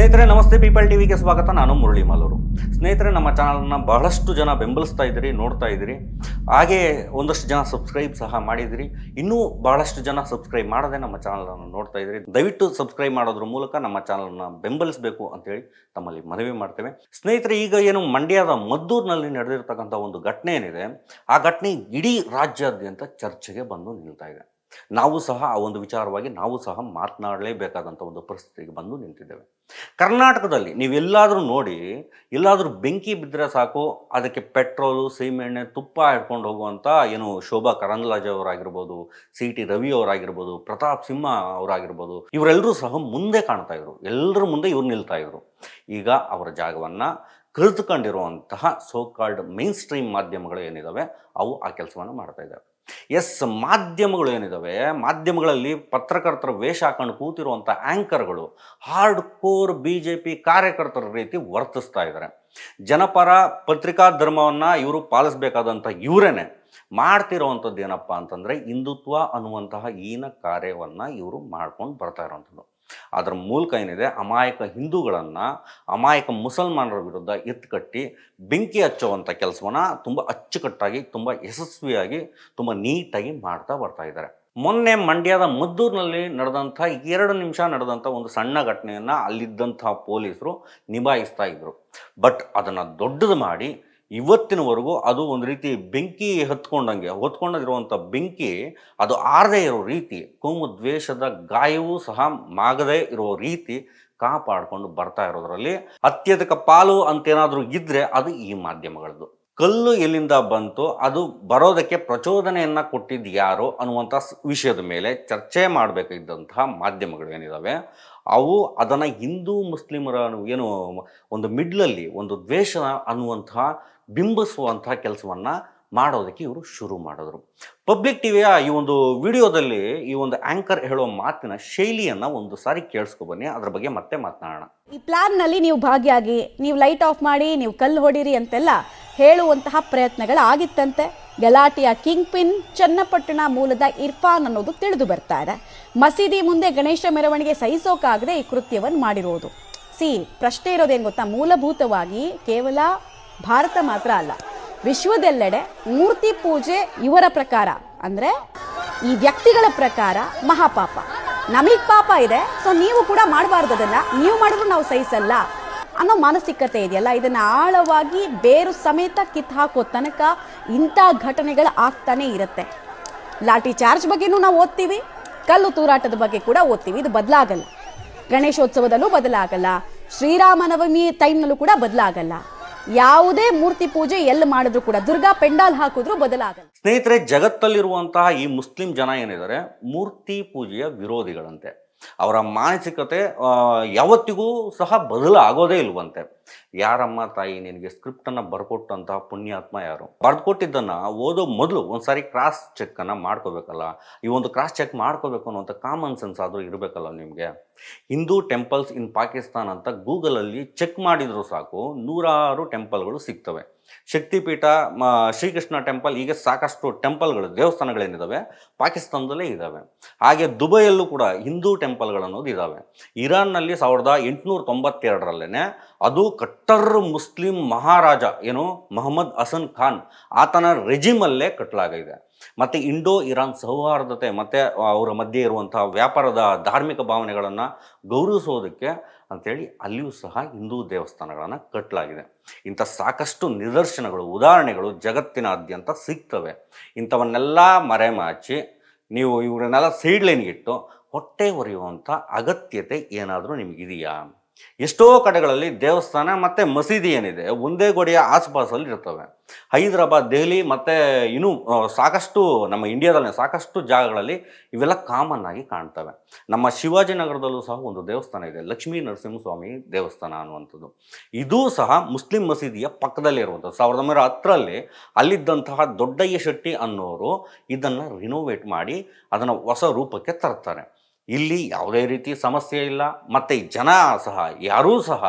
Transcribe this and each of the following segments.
ಸ್ನೇಹಿತರೆ, ನಮಸ್ತೆ ಪೀಪಲ್ ಟಿವಿಗೆ ಸ್ವಾಗತ. ನಾನು ಮುರಳಿ ಮಾಲೂರು. ಸ್ನೇಹಿತರೆ, ನಮ್ಮ ಚಾನಲ್ನ ಬಹಳಷ್ಟು ಜನ ಬೆಂಬಲಿಸ್ತಾ ಇದ್ದೀರಿ, ನೋಡ್ತಾ ಇದ್ದೀರಿ. ಹಾಗೆ ಒಂದಷ್ಟು ಜನ ಸಬ್ಸ್ಕ್ರೈಬ್ ಸಹ ಮಾಡಿದಿರಿ ಇನ್ನೂ ಬಹಳಷ್ಟು ಜನ ಸಬ್ಸ್ಕ್ರೈಬ್ ಮಾಡದೆ ನಮ್ಮ ಚಾನಲನ್ನು ನೋಡ್ತಾ ಇದ್ದೀರಿ. ದಯವಿಟ್ಟು ಸಬ್ಸ್ಕ್ರೈಬ್ ಮಾಡೋದ್ರ ಮೂಲಕ ನಮ್ಮ ಚಾನಲನ್ನು ಬೆಂಬಲಿಸಬೇಕು ಅಂತೇಳಿ ತಮ್ಮಲ್ಲಿ ಮನವಿ ಮಾಡ್ತೇವೆ. ಸ್ನೇಹಿತರೆ, ಈಗ ಏನು ಮಂಡ್ಯದ ಮದ್ದೂರಿನಲ್ಲಿ ನಡೆದಿರ್ತಕ್ಕಂಥ ಒಂದು ಘಟನೆ ಏನಿದೆ, ಆ ಘಟನೆ ಇಡೀ ರಾಜ್ಯಾದ್ಯಂತ ಚರ್ಚೆಗೆ ಬಂದು ನಿಲ್ತಾ ಇದೆ. ನಾವು ಸಹ ಆ ಒಂದು ವಿಚಾರವಾಗಿ ನಾವು ಸಹ ಮಾತನಾಡಲೇಬೇಕಾದಂಥ ಒಂದು ಪರಿಸ್ಥಿತಿಗೆ ಬಂದು ನಿಂತಿದ್ದೇವೆ. ಕರ್ನಾಟಕದಲ್ಲಿ ನೀವೆಲ್ಲಾದರೂ ನೋಡಿ, ಎಲ್ಲಾದರೂ ಬೆಂಕಿ ಬಿದ್ದರೆ ಸಾಕು, ಅದಕ್ಕೆ ಪೆಟ್ರೋಲು, ಸೀಮೆಣ್ಣೆ, ತುಪ್ಪ ಹಿಡ್ಕೊಂಡು ಹೋಗುವಂಥ ಏನು ಶೋಭಾ ಕರಂದ್ಲಾಜೆ ಅವರಾಗಿರ್ಬೋದು ಸಿ ಟಿ ರವಿ ಅವರಾಗಿರ್ಬೋದು, ಪ್ರತಾಪ್ ಸಿಂಹ ಅವರಾಗಿರ್ಬೋದು, ಇವರೆಲ್ಲರೂ ಸಹ ಮುಂದೆ ಕಾಣ್ತಾ ಇದ್ರು. ಎಲ್ಲರ ಮುಂದೆ ಇವ್ರು ನಿಲ್ತಾ ಇದ್ರು. ಈಗ ಅವರ ಜಾಗವನ್ನು ಕಲಿತುಕೊಂಡಿರುವಂತಹ ಸೋ ಕಾಲ್ಡ್ ಮೇನ್ ಸ್ಟ್ರೀಮ್ ಮಾಧ್ಯಮಗಳು ಏನಿದ್ದಾವೆ ಅವು ಆ ಕೆಲಸವನ್ನು ಮಾಡ್ತಾ ಇದ್ದಾವೆ ಎಸ್ ಮಾಧ್ಯಮಗಳು ಏನಿದ್ದಾವೆ ಮಾಧ್ಯಮಗಳಲ್ಲಿ ಪತ್ರಕರ್ತರ ವೇಷ ಹಾಕೊಂಡು ಕೂತಿರುವಂಥ ಆ್ಯಂಕರ್ಗಳು hard core B J P ಕಾರ್ಯಕರ್ತರ ರೀತಿ ವರ್ತಿಸ್ತಾ ಇದ್ದಾರೆ ಜನಪರ ಪತ್ರಿಕಾ ಧರ್ಮವನ್ನು ಇವರು ಪಾಲಿಸಬೇಕಾದಂಥ ಇವರೇನೆ ಮಾಡ್ತಿರೋವಂಥದ್ದು ಏನಪ್ಪ ಅಂತಂದರೆ ಹಿಂದುತ್ವ ಅನ್ನುವಂತಹ ಈನ ಕಾರ್ಯವನ್ನು ಇವರು ಮಾಡ್ಕೊಂಡು ಬರ್ತಾ ಇರೋವಂಥದ್ದು. ಅದರ ಮೂಲಕ ಏನಿದೆ, ಅಮಾಯಕ ಹಿಂದೂಗಳನ್ನು, ಅಮಾಯಕ ಮುಸಲ್ಮಾನರ ವಿರುದ್ಧ ಎತ್ಕಟ್ಟಿ ಬೆಂಕಿ ಹಚ್ಚುವಂಥ ಕೆಲಸವನ್ನು ತುಂಬ ಅಚ್ಚುಕಟ್ಟಾಗಿ, ತುಂಬ ಯಶಸ್ವಿಯಾಗಿ, ತುಂಬ ನೀಟಾಗಿ ಮಾಡ್ತಾ ಬರ್ತಾ ಇದ್ದಾರೆ. ಮೊನ್ನೆ ಮಂಡ್ಯದ ಮದ್ದೂರಿನಲ್ಲಿ ನಡೆದಂಥ ಎರಡು ನಿಮಿಷ ನಡೆದಂಥ ಒಂದು ಸಣ್ಣ ಘಟನೆಯನ್ನು ಅಲ್ಲಿದ್ದಂಥ ಪೊಲೀಸರು ನಿಭಾಯಿಸ್ತಾ ಇದ್ದರು ಬಟ್ ಅದನ್ನು ದೊಡ್ಡದು ಮಾಡಿ ಇವತ್ತಿನವರೆಗೂ ಅದು ಒಂದು ರೀತಿ ಬೆಂಕಿ ಹತ್ಕೊಂಡಂಗೆ, ಹೊತ್ಕೊಂಡಿರುವಂಥ ಬೆಂಕಿ, ಅದು ಆರದೇ ಇರೋ ರೀತಿ, ಕೋಮು ದ್ವೇಷದ ಗಾಯವೂ ಸಹ ಮಾಗದೇ ಇರೋ ರೀತಿ ಕಾಪಾಡಿಕೊಂಡು ಬರ್ತಾ ಇರೋದ್ರಲ್ಲಿ ಅತ್ಯಧಿಕ ಪಾಲು ಅಂತೇನಾದರೂ ಇದ್ದರೆ ಅದು ಈ ಮಾಧ್ಯಮಗಳದ್ದು. ಕಲ್ಲು ಎಲ್ಲಿಂದ ಬಂತು ಅದು ಬರೋದಕ್ಕೆ ಪ್ರಚೋದನೆಯನ್ನು ಕೊಟ್ಟಿದ್ದು ಯಾರು ಅನ್ನುವಂಥ ವಿಷಯದ ಮೇಲೆ ಚರ್ಚೆ ಮಾಡಬೇಕಿದ್ದಂತಹ ಮಾಧ್ಯಮಗಳು ಏನಿದಾವೆ ಅವು ಅದನ್ನು ಹಿಂದೂ ಮುಸ್ಲಿಮರ ಏನು ಒಂದು ಮಿಡ್ಲಲ್ಲಿ ಒಂದು ದ್ವೇಷ ಅನ್ನುವಂತಹ ಬಿಂಬಿಸುವಂತಹ ಕೆಲಸವನ್ನು ಮಾಡೋದಕ್ಕೆ ಇವರು ಶುರು ಮಾಡಿದ್ರು. ಪಬ್ಲಿಕ್ ಟಿವಿಯ ಈ ಒಂದು ವಿಡಿಯೋದಲ್ಲಿ ಈ ಒಂದು ಆಂಕರ್ ಹೇಳೋ ಮಾತಿನ ಶೈಲಿಯನ್ನು ಒಂದು ಸಾರಿ ಕೇಳಿಸ್ಕೊ ಬನ್ನಿ, ಅದ್ರ ಬಗ್ಗೆ ಮತ್ತೆ ಮಾತನಾಡೋಣ. ಈ ಪ್ಲಾನ್ನಲ್ಲಿ ನೀವು ಭಾಗಿಯಾಗಿ, ನೀವು ಲೈಟ್ ಆಫ್ ಮಾಡಿ, ನೀವು ಕಲ್ಲು ಹೊಡೀರಿ ಅಂತೆಲ್ಲ ಹೇಳುವಂತಹ ಪ್ರಯತ್ನಗಳಾಗಿತ್ತಂತೆ. ಗಲಾಟೆಯ ಕಿಂಗ್ ಪಿನ್ ಚನ್ನಪಟ್ಟಣ ಮೂಲದ ಇರ್ಫಾನ್ ಅನ್ನೋದು ತಿಳಿದು ಬರ್ತಾ ಇದೆ. ಮಸೀದಿ ಮುಂದೆ ಗಣೇಶ ಮೆರವಣಿಗೆ ಸಹಿಸೋಕಾಗದೆ ಈ ಕೃತ್ಯವನ್ನು ಮಾಡಿರೋದು. ಸಿ, ಪ್ರಶ್ನೆ ಇರೋದೇನು ಗೊತ್ತಾ? ಮೂಲಭೂತವಾಗಿ ಕೇವಲ ಭಾರತ ಮಾತ್ರ ಅಲ್ಲ, ವಿಶ್ವದೆಲ್ಲೆಡೆ ಮೂರ್ತಿ ಪೂಜೆ ಇವರ ಪ್ರಕಾರ, ಅಂದ್ರೆ ಈ ವ್ಯಕ್ತಿಗಳ ಪ್ರಕಾರ ಮಹಾಪಾಪ. ನಮಗ್ ಪಾಪ ಇದೆ, ಸೊ ನೀವು ಕೂಡ ಮಾಡಬಾರ್ದು ಅದನ್ನ. ನೀವು ಮಾಡಿದ್ರು ನಾವು ಸಹಿಸಲ್ಲ. ಅನ್ನೋ ಮಾನಸಿಕತೆ ಇದೆಯಲ್ಲ, ಇದನ್ನ ಆಳವಾಗಿ ಬೇರು ಸಮೇತ ಕಿತ್ತು ಹಾಕೋ ತನಕ ಇಂಥ ಘಟನೆಗಳು ಆಗ್ತಾನೆ ಇರುತ್ತೆ. ಲಾಠಿ ಚಾರ್ಜ್ ಬಗ್ಗೆನೂ ನಾವು ಓದ್ತೀವಿ, ಕಲ್ಲು ತೂರಾಟದ ಬಗ್ಗೆ ಕೂಡ ಓದ್ತೀವಿ, ಇದು ಬದಲಾಗಲ್ಲ. ಗಣೇಶೋತ್ಸವದಲ್ಲೂ ಬದಲಾಗಲ್ಲ, ಶ್ರೀರಾಮನವಮಿ ಟೈಮ್ನಲ್ಲೂ ಕೂಡ ಬದಲಾಗಲ್ಲ. ಯಾವುದೇ ಮೂರ್ತಿ ಪೂಜೆ ಎಲ್ಲಿ ಮಾಡಿದ್ರು ಕೂಡ, ದುರ್ಗಾ ಪೆಂಡಾಲ್ ಹಾಕಿದ್ರು ಬದಲಾಗಲ್ಲ. ಸ್ನೇಹಿತರೆ, ಜಗತ್ತಲ್ಲಿರುವಂತಹ ಈ ಮುಸ್ಲಿಂ ಜನ ಏನಿದ್ದಾರೆ, ಮೂರ್ತಿ ಪೂಜೆಯ ವಿರೋಧಿಗಳಂತೆ. ಅವರ ಮಾನಸಿಕತೆ ಯಾವತ್ತಿಗೂ ಸಹ ಬದಲಾಗೋದೇ ಇಲ್ವಂತೆ. ಯಾರಮ್ಮ ತಾಯಿ ನಿನಗೆ ಸ್ಕ್ರಿಪ್ಟನ್ನು ಬರ್ಕೊಟ್ಟಂತಹ ಪುಣ್ಯಾತ್ಮ ಯಾರು? ಬರ್ಕೊಟ್ಟಿದ್ದನ್ನು ಓದೋ ಮೊದಲು ಒಂದ್ಸಾರಿ ಕ್ರಾಸ್ ಚೆಕ್ಕನ್ನು ಮಾಡ್ಕೋಬೇಕಲ್ಲ? ಈ ಒಂದು ಕ್ರಾಸ್ ಚೆಕ್ ಮಾಡ್ಕೋಬೇಕು ಅನ್ನೋಂಥ ಕಾಮನ್ ಸೆನ್ಸ್ ಆದರೂ ಇರಬೇಕಲ್ಲ ನಿಮಗೆ? ಹಿಂದೂ ಟೆಂಪಲ್ಸ್ ಇನ್ ಪಾಕಿಸ್ತಾನ್ ಅಂತ ಗೂಗಲಲ್ಲಿ ಚೆಕ್ ಮಾಡಿದರೂ ಸಾಕು, ನೂರಾರು ಟೆಂಪಲ್ಗಳು ಸಿಗ್ತವೆ. ಶಕ್ತಿಪೀಠ ಶ್ರೀಕೃಷ್ಣ ಟೆಂಪಲ್ ಹೀಗೆ ಸಾಕಷ್ಟು ಟೆಂಪಲ್ಗಳು ದೇವಸ್ಥಾನಗಳೇನಿದ್ದಾವೆ ಪಾಕಿಸ್ತಾನದಲ್ಲೇ ಇದ್ದಾವೆ ಹಾಗೆ ದುಬೈಯಲ್ಲೂ ಕೂಡ ಹಿಂದೂ ಟೆಂಪಲ್ಗಳು ಅನ್ನೋದು ಇದ್ದಾವೆ ಇರಾನ್ನಲ್ಲಿ ಸಾವಿರದ ಎಂಟುನೂರ ತೊಂಬತ್ತೆರಡರಲ್ಲೇ ಅದು ಕಟ್ಟರ್ ಮುಸ್ಲಿಂ ಮಹಾರಾಜ ಏನು ಮೊಹಮ್ಮದ್ ಹಸನ್ ಖಾನ್ ಆತನ ರೆಜಿಮಲ್ಲೇ ಕಟ್ಟಲಾಗಿದೆ ಮತ್ತು ಇಂಡೋ ಇರಾನ್ ಸೌಹಾರ್ದತೆ ಮತ್ತು ಅವರ ಮಧ್ಯೆ ಇರುವಂಥ ವ್ಯಾಪಾರದ ಧಾರ್ಮಿಕ ಭಾವನೆಗಳನ್ನು ಗೌರವಿಸೋದಕ್ಕೆ ಅಂಥೇಳಿ ಅಲ್ಲಿಯೂ ಸಹ ಹಿಂದೂ ದೇವಸ್ಥಾನಗಳನ್ನು ಕಟ್ಟಲಾಗಿದೆ ಇಂಥ ಸಾಕಷ್ಟು ನಿದರ್ಶನಗಳು, ಉದಾಹರಣೆಗಳು ಜಗತ್ತಿನಾದ್ಯಂತ ಸಿಗ್ತವೆ. ಇಂಥವನ್ನೆಲ್ಲ ಮರೆಮಾಚಿ ನೀವು ಇವರನ್ನೆಲ್ಲ ಸೈಡ್ಲೈನ್ಗಿಟ್ಟು ಹೊಟ್ಟೆ ಒರೆಯುವಂಥ ಅಗತ್ಯತೆ ಏನಾದರೂ ನಿಮಗಿದೆಯಾ? ಎಷ್ಟೋ ಕಡೆಗಳಲ್ಲಿ ದೇವಸ್ಥಾನ ಮತ್ತು ಮಸೀದಿ ಏನಿದೆ, ಒಂದೇ ಗೋಡೆಯ ಆಸುಪಾಸಲ್ಲಿ ಇರ್ತವೆ. ಹೈದರಾಬಾದ್, ದೆಹಲಿ ಮತ್ತು ಇನ್ನೂ ಸಾಕಷ್ಟು ನಮ್ಮ ಇಂಡಿಯಾದಲ್ಲಿ ಸಾಕಷ್ಟು ಜಾಗಗಳಲ್ಲಿ ಇವೆಲ್ಲ ಕಾಮನ್ ಆಗಿ ಕಾಣ್ತವೆ. ನಮ್ಮ ಶಿವಾಜಿನಗರದಲ್ಲೂ ಸಹ ಒಂದು ದೇವಸ್ಥಾನ ಇದೆ, ಲಕ್ಷ್ಮೀ ನರಸಿಂಹಸ್ವಾಮಿ ದೇವಸ್ಥಾನ ಅನ್ನುವಂಥದ್ದು. ಇದೂ ಸಹ ಮುಸ್ಲಿಂ ಮಸೀದಿಯ ಪಕ್ಕದಲ್ಲಿ ಇರುವಂಥದ್ದು. ಸಾವಿರದ ಒಂಬೈನೂರ ಹತ್ತರಲ್ಲಿ ಅಲ್ಲಿದ್ದಂತಹ ದೊಡ್ಡಯ್ಯ ಶೆಟ್ಟಿ ಅನ್ನೋರು ಇದನ್ನು ರಿನೋವೇಟ್ ಮಾಡಿ ಅದನ್ನು ಹೊಸ ರೂಪಕ್ಕೆ ತರ್ತಾರೆ. ಇಲ್ಲಿ ಯಾವುದೇ ರೀತಿ ಸಮಸ್ಯೆ ಇಲ್ಲ, ಮತ್ತು ಜನ ಸಹ, ಯಾರೂ ಸಹ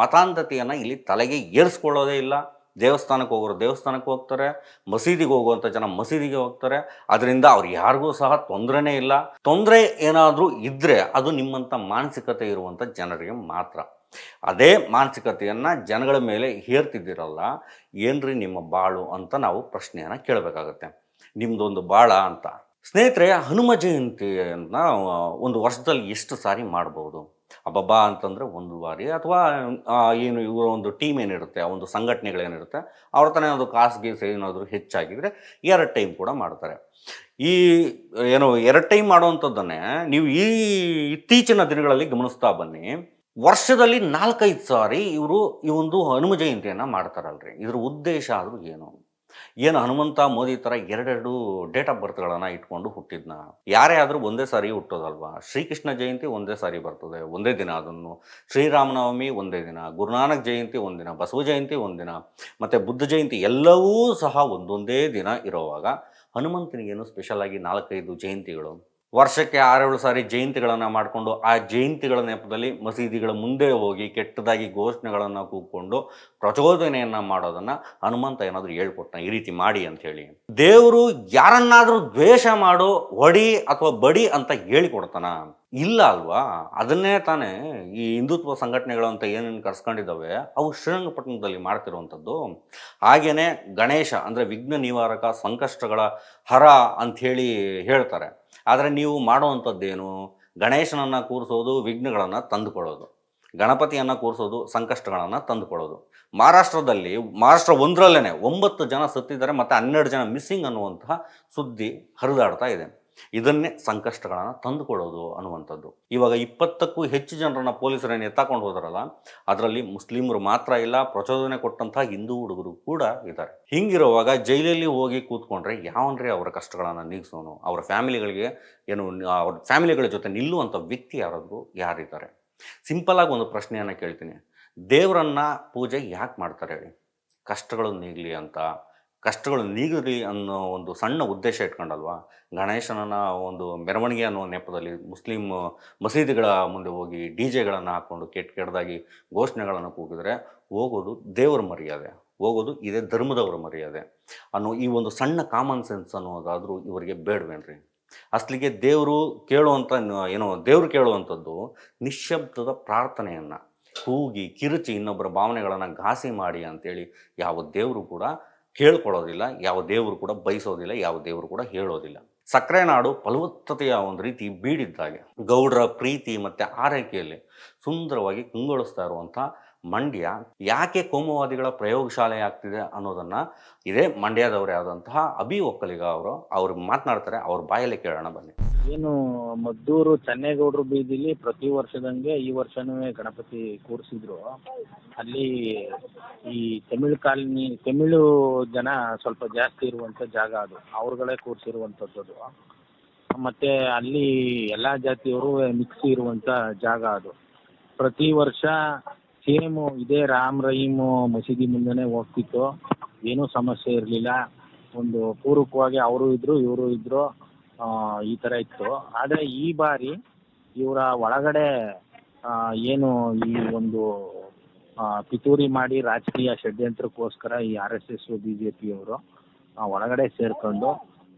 ಮತಾಂಧತೆಯನ್ನು ಇಲ್ಲಿ ತಲೆಗೆ ಏರಿಸ್ಕೊಳ್ಳೋದೇ ಇಲ್ಲ. ದೇವಸ್ಥಾನಕ್ಕೆ ಹೋಗೋರು ದೇವಸ್ಥಾನಕ್ಕೆ ಹೋಗ್ತಾರೆ, ಮಸೀದಿಗೆ ಹೋಗುವಂಥ ಜನ ಮಸೀದಿಗೆ ಹೋಗ್ತಾರೆ. ಅದರಿಂದ ಅವ್ರು ಯಾರಿಗೂ ಸಹ ತೊಂದರೆನೇ ಇಲ್ಲ. ತೊಂದರೆ ಏನಾದರೂ ಇದ್ದರೆ ಅದು ನಿಮ್ಮಂಥ ಮಾನಸಿಕತೆ ಇರುವಂಥ ಜನರಿಗೆ ಮಾತ್ರ. ಅದೇ ಮಾನಸಿಕತೆಯನ್ನು ಜನಗಳ ಮೇಲೆ ಹೇರ್ತಿದ್ದೀರಲ್ಲ, ಏನ್ರಿ ನಿಮ್ಮ ಬಾಳು ಅಂತ ನಾವು ಪ್ರಶ್ನೆಯನ್ನು ಕೇಳಬೇಕಾಗತ್ತೆ. ನಿಮ್ಮದೊಂದು ಬಾಳ ಅಂತ. ಸ್ನೇಹಿತರೆ, ಹನುಮ ಜಯಂತಿಯನ್ನ ಒಂದು ವರ್ಷದಲ್ಲಿ ಎಷ್ಟು ಸಾರಿ ಮಾಡ್ಬೋದು? ಅಬ್ಬಬ್ಬಾ ಅಂತಂದರೆ ಒಂದು ಬಾರಿ, ಅಥವಾ ಏನು ಇವರ ಒಂದು ಟೀಮ್ ಏನಿರುತ್ತೆ, ಆ ಒಂದು ಸಂಘಟನೆಗಳೇನಿರುತ್ತೆ, ಅವ್ರ ತಾನೇ ಒಂದು ಖಾಸಗಿ ಏನಾದರೂ ಹೆಚ್ಚಾಗಿದ್ರೆ ಎರಡು ಟೈಮ್ ಕೂಡ ಮಾಡ್ತಾರೆ. ಈ, ಏನು, ಎರಡು ಟೈಮ್ ಮಾಡುವಂಥದ್ದನ್ನೇ ನೀವು ಈ ಇತ್ತೀಚಿನ ದಿನಗಳಲ್ಲಿ ಗಮನಿಸ್ತಾ ಬನ್ನಿ. ವರ್ಷದಲ್ಲಿ ನಾಲ್ಕೈದು ಸಾರಿ ಇವರು ಈ ಒಂದು ಹನುಮ ಜಯಂತಿಯನ್ನು ಮಾಡ್ತಾರಲ್ರಿ. ಇದ್ರ ಉದ್ದೇಶ ಆದರೂ ಏನು? ಏನು ಹನುಮಂತ ಮೋದಿ ಥರ ಎರಡೆರಡು ಡೇಟ್ ಆಫ್ ಬರ್ತ್ಗಳನ್ನು ಇಟ್ಕೊಂಡು ಹುಟ್ಟಿದ್ನ? ಯಾರೇ ಆದರೂ ಒಂದೇ ಸಾರಿ ಹುಟ್ಟೋದಲ್ವಾ? ಶ್ರೀಕೃಷ್ಣ ಜಯಂತಿ ಒಂದೇ ಸಾರಿ ಬರ್ತದೆ, ಒಂದೇ ದಿನ ಅದನ್ನು. ಶ್ರೀರಾಮನವಮಿ ಒಂದೇ ದಿನ, ಗುರುನಾನಕ್ ಜಯಂತಿ ಒಂದಿನ ಬಸವ ಜಯಂತಿ ಒಂದಿನ ಮತ್ತು ಬುದ್ಧ ಜಯಂತಿ ಎಲ್ಲವೂ ಸಹ ಒಂದೊಂದೇ ದಿನ ಇರೋವಾಗ ಹನುಮಂತನಿಗೇನು ಸ್ಪೆಷಲ್ ಆಗಿ ನಾಲ್ಕೈದು ಜಯಂತಿಗಳು? ವರ್ಷಕ್ಕೆ ಆರೇಳು ಸಾರಿ ಜಯಂತಿಗಳನ್ನು ಮಾಡಿಕೊಂಡು ಆ ಜಯಂತಿಗಳ ನೆಪದಲ್ಲಿ ಮಸೀದಿಗಳ ಮುಂದೆ ಹೋಗಿ ಕೆಟ್ಟದಾಗಿ ಘೋಷಣೆಗಳನ್ನು ಕೂಗ್ಕೊಂಡು ಪ್ರಚೋದನೆಯನ್ನು ಮಾಡೋದನ್ನು ಹನುಮಂತ ಏನಾದರೂ ಹೇಳ್ಕೊಟ್ಟ ಈ ರೀತಿ ಮಾಡಿ ಅಂತ ಹೇಳಿ. ದೇವರು ಯಾರನ್ನಾದರೂ ದ್ವೇಷ ಮಾಡೋ ಹೊಡಿ ಅಥವಾ ಬಡಿ ಅಂತ ಹೇಳಿಕೊಡ್ತಾನ. ಇಲ್ಲ ಅಲ್ವಾ? ಅದನ್ನೇ ತಾನೇ ಈ ಹಿಂದುತ್ವ ಸಂಘಟನೆಗಳು ಅಂತ ಏನೇನು ಕರ್ಸ್ಕೊಂಡಿದ್ದಾವೆ, ಅವು ಶ್ರೀರಂಗಪಟ್ಟಣದಲ್ಲಿ ಮಾಡ್ತಿರುವಂಥದ್ದು. ಹಾಗೆಯೇ ಗಣೇಶ ಅಂದರೆ ವಿಘ್ನ ನಿವಾರಕ ಸಂಕಷ್ಟಗಳ ಹರ ಅಂಥೇಳಿ ಹೇಳ್ತಾರೆ. ಆದರೆ ನೀವು ಮಾಡುವಂಥದ್ದೇನು? ಗಣೇಶನನ್ನು ಕೂರಿಸೋದು, ವಿಘ್ನಗಳನ್ನು ತಂದುಕೊಳ್ಳೋದು ಗಣಪತಿಯನ್ನು ಕೂರಿಸೋದು, ಸಂಕಷ್ಟಗಳನ್ನು ತಂದುಕೊಳ್ಳೋದು ಮಹಾರಾಷ್ಟ್ರದಲ್ಲಿ, ಮಹಾರಾಷ್ಟ್ರ ಒಂದರಲ್ಲೇ ಒಂಬತ್ತು ಜನ ಸತ್ತಿದ್ದಾರೆ ಮತ್ತು ಹನ್ನೆರಡು ಜನ ಮಿಸ್ಸಿಂಗ್ ಅನ್ನುವಂತಹ ಸುದ್ದಿ ಹರಿದಾಡ್ತಾ ಇದೆ. ಇದನ್ನೇ ಸಂಕಷ್ಟಗಳನ್ನು ತಂದುಕೊಳ್ಳೋದು ಅನ್ನುವಂಥದ್ದು. ಇವಾಗ ಇಪ್ಪತ್ತಕ್ಕೂ ಹೆಚ್ಚು ಜನರನ್ನ ಪೊಲೀಸರನ್ನು ಎತ್ತಾಕೊಂಡು ಹೋದ್ರಲ್ಲ, ಅದರಲ್ಲಿ ಮುಸ್ಲಿಮರು ಮಾತ್ರ ಇಲ್ಲ, ಪ್ರಚೋದನೆ ಕೊಟ್ಟಂತಹ ಹಿಂದೂ ಹುಡುಗರು ಕೂಡ ಇದ್ದಾರೆ. ಹಿಂಗಿರುವಾಗ ಜೈಲಲ್ಲಿ ಹೋಗಿ ಕೂತ್ಕೊಂಡ್ರೆ ಯಾವನ್ರಿ ಅವರ ಕಷ್ಟಗಳನ್ನು ನೀಗಿಸೋನು? ಅವರ ಫ್ಯಾಮಿಲಿಗಳಿಗೆ ಏನು, ಅವ್ರ ಫ್ಯಾಮಿಲಿಗಳ ಜೊತೆ ನಿಲ್ಲುವಂಥ ವ್ಯಕ್ತಿ ಯಾರಾದರೂ ಯಾರಿದ್ದಾರೆ? ಸಿಂಪಲಾಗಿ ಒಂದು ಪ್ರಶ್ನೆಯನ್ನು ಕೇಳ್ತೀನಿ. ದೇವರನ್ನ ಪೂಜೆ ಯಾಕೆ ಮಾಡ್ತಾರೆ ಹೇಳಿ? ಕಷ್ಟಗಳು ನೀಗಲಿ ಅಂತ. ಕಷ್ಟಗಳು ನೀಗಲಿ ಅನ್ನೋ ಒಂದು ಸಣ್ಣ ಉದ್ದೇಶ ಇಟ್ಕೊಂಡಲ್ವಾ? ಗಣೇಶನನ್ನ ಒಂದು ಮೆರವಣಿಗೆ ಅನ್ನೋ ನೆಪದಲ್ಲಿ ಮುಸ್ಲಿಂ ಮಸೀದಿಗಳ ಮುಂದೆ ಹೋಗಿ ಡಿ ಜೆಗಳನ್ನು ಹಾಕ್ಕೊಂಡು ಕೆಟ್ಟ ಕೆಟ್ಟದಾಗಿ ಘೋಷಣೆಗಳನ್ನು ಕೂಗಿದ್ರೆ ಹೋಗೋದು ದೇವರ ಮರ್ಯಾದೆ, ಹೋಗೋದು ಇದೇ ಧರ್ಮದವರ ಮರ್ಯಾದೆ ಅನ್ನೋ ಈ ಒಂದು ಸಣ್ಣ ಕಾಮನ್ ಸೆನ್ಸ್ ಅನ್ನೋದಾದರೂ ಇವರಿಗೆ ಬೇಡವೇನ್ರಿ? ಅಸಲಿಗೆ ದೇವರು ಕೇಳುವಂಥ ಏನೋ ದೇವರು ಕೇಳುವಂಥದ್ದು ನಿಶ್ಶಬ್ದದ ಪ್ರಾರ್ಥನೆಯನ್ನು, ಕೂಗಿ ಕಿರುಚಿ ಇನ್ನೊಬ್ಬರ ಭಾವನೆಗಳನ್ನು ಘಾಸಿ ಮಾಡಿ ಅಂತೇಳಿ ಯಾವ ದೇವರು ಕೂಡ ಹೇಳ್ಕೊಡೋದಿಲ್ಲ, ಯಾವ ದೇವರು ಕೂಡ ಬಯಸೋದಿಲ್ಲ, ಯಾವ ದೇವರು ಕೂಡ ಹೇಳೋದಿಲ್ಲ. ಸಕ್ಕರೆ ನಾಡು ಫಲವತ್ತತೆಯ ಒಂದು ರೀತಿ ಬೀಡಿದ್ದಾಗೆ ಗೌಡರ ಪ್ರೀತಿ ಮತ್ತು ಆರೈಕೆಯಲ್ಲಿ ಸುಂದರವಾಗಿ ಕಂಗೊಳಿಸ್ತಾ ಇರುವಂಥ ಮಂಡ್ಯ ಯಾಕೆ ಕೋಮುವಾದಿಗಳ ಪ್ರಯೋಗಶಾಲೆ ಆಗ್ತಿದೆ ಅನ್ನೋದನ್ನು ಇದೇ ಮಂಡ್ಯದವರೇ ಆದಂತಹ ಅಭಿ ಒಕ್ಕಲಿಗ ಅವರು, ಅವ್ರು ಮಾತನಾಡ್ತಾರೆ, ಅವ್ರ ಬಾಯಲ್ಲಿ ಕೇಳೋಣ ಬನ್ನಿ. ಏನು ಮದ್ದೂರು ಚೆನ್ನೇಗೌಡರು ಬೀದಿಲಿ ಪ್ರತಿ ವರ್ಷದಂಗೆ ಈ ವರ್ಷನೂ ಗಣಪತಿ ಕೂರಿಸಿದ್ರು. ಅಲ್ಲಿ ಈ ತಮಿಳು ಕಾಲನಿ, ತಮಿಳು ಜನ ಸ್ವಲ್ಪ ಜಾಸ್ತಿ ಇರುವಂತ ಜಾಗ ಅದು. ಅವ್ರುಗಳೇ ಕೂರಿಸಿರುವಂತದ್ದು ಮತ್ತೆ ಅಲ್ಲಿ ಎಲ್ಲಾ ಜಾತಿಯವರು ಮಿಕ್ಸ್ ಇರುವಂತ ಜಾಗ ಅದು. ಪ್ರತಿ ವರ್ಷ ಸೇಮು ಇದೇ ರಾಮ್ ರಹೀಮ್ ಮಸೀದಿ ಮುಂದೆನೇ ಹೋಗ್ತಿತ್ತು. ಏನೂ ಸಮಸ್ಯೆ ಇರಲಿಲ್ಲ. ಒಂದು ಪೂರಕವಾಗಿ ಅವರು ಇದ್ರು, ಇವರು ಇದ್ರು ಈ ಥರ ಇತ್ತು. ಆದರೆ ಈ ಬಾರಿ ಇವರ ಒಳಗಡೆ ಏನು ಈ ಒಂದು ಪಿತೂರಿ ಮಾಡಿ ರಾಜಕೀಯ ಷಡ್ಯಂತ್ರಕ್ಕೋಸ್ಕರ ಈ R S S, B J ಪಿಯವರು ಒಳಗಡೆ ಸೇರ್ಕೊಂಡು,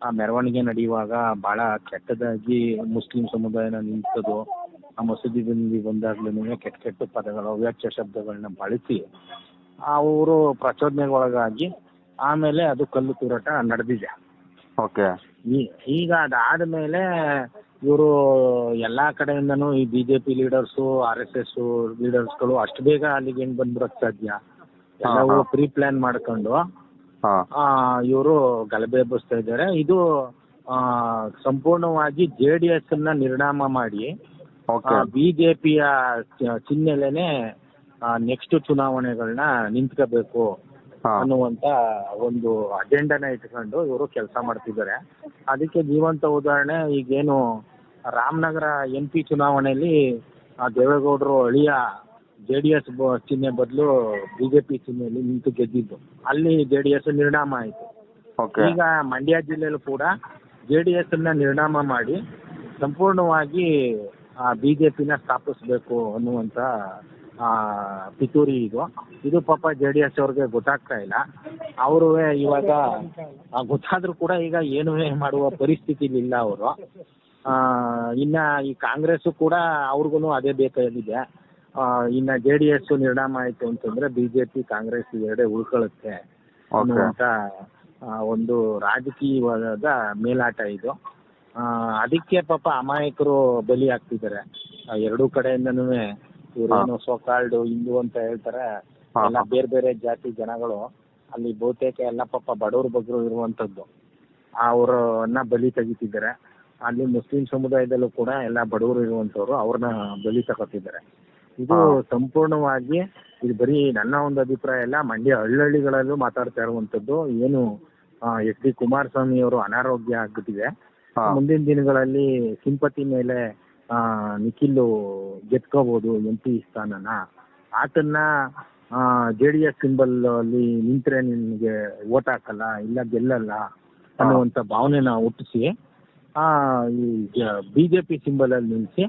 ಆ, ಮೆರವಣಿಗೆ ನಡೆಯುವಾಗ ಭಾಳ ಕೆಟ್ಟದಾಗಿ ಮುಸ್ಲಿಂ ಸಮುದಾಯನ ನಿಂತದು ಆ ಮಸೀದಿ ಬಂದು ಬಂದಾಗ್ಲೂ ಕೆಟ್ಟ ಕೆಟ್ಟ ಪದಗಳು ಅವ್ಯಾಚ್ಯ ಶಬ್ದಗಳನ್ನ ಬಳಸಿ ಅವರು ಪ್ರಚೋದನೆಗೆ ಒಳಗಾಗಿ ಆಮೇಲೆ ಅದು ಕಲ್ಲು ತೂರಾಟ ನಡೆದಿದೆ. ಓಕೆ. ಈಗ ಅದಾದ ಮೇಲೆ ಇವರು ಎಲ್ಲಾ ಕಡೆಯಿಂದನು ಈ BJP leaders R S S ಲೀಡರ್ಸ್ಗಳು ಅಷ್ಟು ಬೇಗ ಅಲ್ಲಿಗೆ ಏನ್ ಬಂದ್ಬಿಡಕ್ ಸಾಧ್ಯ? ಎಲ್ಲವೂ ಪ್ರೀ ಪ್ಲಾನ್ ಮಾಡ್ಕೊಂಡು ಇವರು ಗಲಭೆ ಎಬ್ಬಿಸ್ತಾ ಇದ್ದಾರೆ. ಇದು ಸಂಪೂರ್ಣವಾಗಿ ಜೆ ಡಿ ಎಸ್ನ ನಿರ್ಣಾಮ ಮಾಡಿ ಬಿಜೆಪಿಯ ಚಿಹ್ನೆಲೆನೆ ನೆಕ್ಸ್ಟ್ ಚುನಾವಣೆಗಳನ್ನ ನಿಂತ್ಕೋಬೇಕು ಅನ್ನುವಂತ ಒಂದು ಅಜೆಂಡಾನ ಇಟ್ಕೊಂಡು ಇವರು ಕೆಲಸ ಮಾಡ್ತಿದ್ದಾರೆ. ಅದಕ್ಕೆ ಜೀವಂತ ಉದಾಹರಣೆ ಈಗೇನು ರಾಮನಗರ ಎಂ ಪಿ ಚುನಾವಣೆಯಲ್ಲಿ ದೇವೇಗೌಡರು ಅಳಿಯ ಜೆ ಡಿ ಎಸ್ ಚಿಹ್ನೆ ಬದಲು ಬಿಜೆಪಿ ಚಿಹ್ನೆಯಲ್ಲಿ ನಿಂತು ಗೆದ್ದಿದ್ದು. ಅಲ್ಲಿ ಜೆ ಡಿ ಎಸ್ ನಿರ್ಣಾಮ ಆಯಿತು. ಈಗ ಮಂಡ್ಯ ಜಿಲ್ಲೆಯಲ್ಲೂ ಕೂಡ ಜೆ ಡಿ ಎಸ್ ಅನ್ನ ನಿರ್ಣಾಮ ಮಾಡಿ ಸಂಪೂರ್ಣವಾಗಿ ಬಿ ಸ್ಥಾಪಿಸಬೇಕು ಅನ್ನುವಂತ ಸ್ಥಾಪಿಸ್ಬೇಕು ಅನ್ನುವಂತ ಆ, ಪಿತೂರಿ ಇದು. ಇದು ಪಾಪ ಜೆ ಡಿ ಎಸ್ ಅವ್ರಿಗೆ ಗೊತ್ತಾಗ್ತಾ ಇಲ್ಲ. ಅವರು ಇವಾಗ ಗೊತ್ತಾದ್ರೂ ಕೂಡ ಈಗ ಏನೂ ಮಾಡುವ ಪರಿಸ್ಥಿತಿಲಿ ಇಲ್ಲ ಅವರು ಇನ್ನ ಈ ಕಾಂಗ್ರೆಸ್ ಕೂಡ ಅವ್ರಿಗೂ ಅದೇ ಬೇಕಾಗಿದೆ. ಆ, ಇನ್ನ ಜೆ ಡಿ ಎಸ್ ನಿರ್ಣಾಮ ಆಯ್ತು ಅಂತಂದ್ರೆ ಬಿಜೆಪಿ ಕಾಂಗ್ರೆಸ್ ಎರಡೇ ಉಳ್ಕೊಳ್ಳುತ್ತೆ ಅನ್ನುವಂತ ಒಂದು ರಾಜಕೀಯವಾದ ಮೇಲಾಟ ಇದು. ಅದಕ್ಕೆ ಪಾಪ ಅಮಾಯಕರು ಬಲಿ ಆಗ್ತಿದ್ದಾರೆ ಎರಡು ಕಡೆಯಿಂದನೂ ಇವ್ರೇನು ಸೋಕಾಲ್ಡ್ ಹಿಂದೂ ಅಂತ ಹೇಳ್ತಾರೆ. ಎಲ್ಲ ಬೇರೆ ಬೇರೆ ಜಾತಿ ಜನಗಳು ಅಲ್ಲಿ ಬಹುತೇಕ ಎಲ್ಲ ಪಾಪ ಬಡವರು ಬಗ್ಗರು ಇರುವಂತದ್ದು ಅವರನ್ನ ಬಲಿ ತೆಗಿತಿದ್ದಾರೆ. ಅಲ್ಲಿ ಮುಸ್ಲಿಂ ಸಮುದಾಯದಲ್ಲೂ ಕೂಡ ಎಲ್ಲ ಬಡವರು ಇರುವಂತವ್ರು ಅವ್ರನ್ನ ಬಲಿ ತಗೋತಿದ್ದಾರೆ. ಇದು ಸಂಪೂರ್ಣವಾಗಿ ಇದು ಬರೀ ನನ್ನ ಒಂದು ಅಭಿಪ್ರಾಯ ಅಲ್ಲ ಮಂಡ್ಯ ಹಳ್ಳಹಳ್ಳಿಗಳಲ್ಲೂ ಮಾತಾಡ್ತಾ ಇರುವಂತದ್ದು ಏನು ಎಚ್ ಡಿ ಕುಮಾರಸ್ವಾಮಿ ಅವರು ಅನಾರೋಗ್ಯ ಆಗ್ಬಿಟ್ಟಿದೆ. ಮುಂದಿನ ದಿನಗಳಲ್ಲಿ ಸಿಂಪತಿ ಮೇಲೆ ಆ, ನಿಖಿಲ್ ಗೆದ್ಕೋಬಹುದು ಎಂ ಪಿ ಸ್ಥಾನನ. ಆತನ್ನ ಜೆ ಡಿ ಎಸ್ ಸಿಂಬಲ್ ಅಲ್ಲಿ ನಿಂತ್ರೆ ನಿನ್ಗೆ ಓಟ್ ಹಾಕಲ್ಲ ಇಲ್ಲ ಗೆಲ್ಲಲ್ಲ ಅನ್ನುವಂತ ಭಾವನೆನ ಹುಟ್ಟಿಸಿ ಆ ಈ ಬಿಜೆಪಿ ಸಿಂಬಲ್ ಅಲ್ಲಿ ನಿಲ್ಸಿ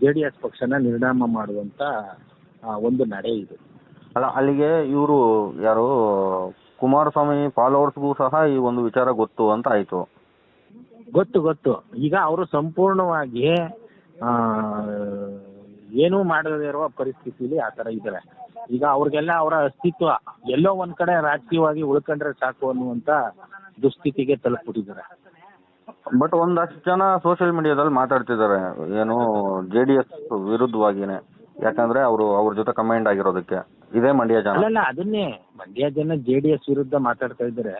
ಜೆ ಡಿ ಎಸ್ ಪಕ್ಷನ ನಿರ್ಣಾಮ ಮಾಡುವಂತ ಒಂದು ನಡೆ ಇದು. ಅಲ್ಲ ಅಲ್ಲಿಗೆ ಇವರು ಯಾರು ಕುಮಾರಸ್ವಾಮಿ ಫಾಲೋವರ್ಸ್ಗೂ ಸಹ ಈ ಒಂದು ವಿಚಾರ ಗೊತ್ತು ಅಂತ ಆಯ್ತು. ಗೊತ್ತು ಗೊತ್ತು. ಈಗ ಅವರು ಸಂಪೂರ್ಣವಾಗಿ ಏನೂ ಮಾಡದೇ ಇರುವ ಪರಿಸ್ಥಿತಿಲಿ ಆ ತರ ಇದ್ದಾರೆ. ಈಗ ಅವ್ರಿಗೆಲ್ಲ ಅವರ ಅಸ್ತಿತ್ವ ಎಲ್ಲೋ ಒಂದ್ ಕಡೆ ರಾಜಕೀಯವಾಗಿ ಉಳ್ಕೊಂಡ್ರೆ ಸಾಕು ಅನ್ನುವಂತ ದುಸ್ಥಿತಿಗೆ ತಲುಪಿಬಿಟ್ಟಿದ್ದಾರೆ. ಬಟ್ ಒಂದಷ್ಟು ಜನ ಸೋಷಿಯಲ್ ಮೀಡಿಯಾದಲ್ಲಿ ಮಾತಾಡ್ತಿದ್ದಾರೆ. ಏನು ಜೆ ಡಿ ಎಸ್ ವಿರುದ್ಧವಾಗಿನೇ. ಯಾಕಂದ್ರೆ ಅವರು ಅವ್ರ ಜೊತೆ ಕಮೆಂಟ್ ಆಗಿರೋದಕ್ಕೆ. ಇದೇ ಮಂಡ್ಯ ಜನ. ಅಲ್ಲಲ್ಲ ಅದನ್ನೇ. ಮಂಡ್ಯ ಜನ ಜೆ ಡಿ ಎಸ್ ವಿರುದ್ಧ ಮಾತಾಡ್ತಾ ಇದ್ರೆ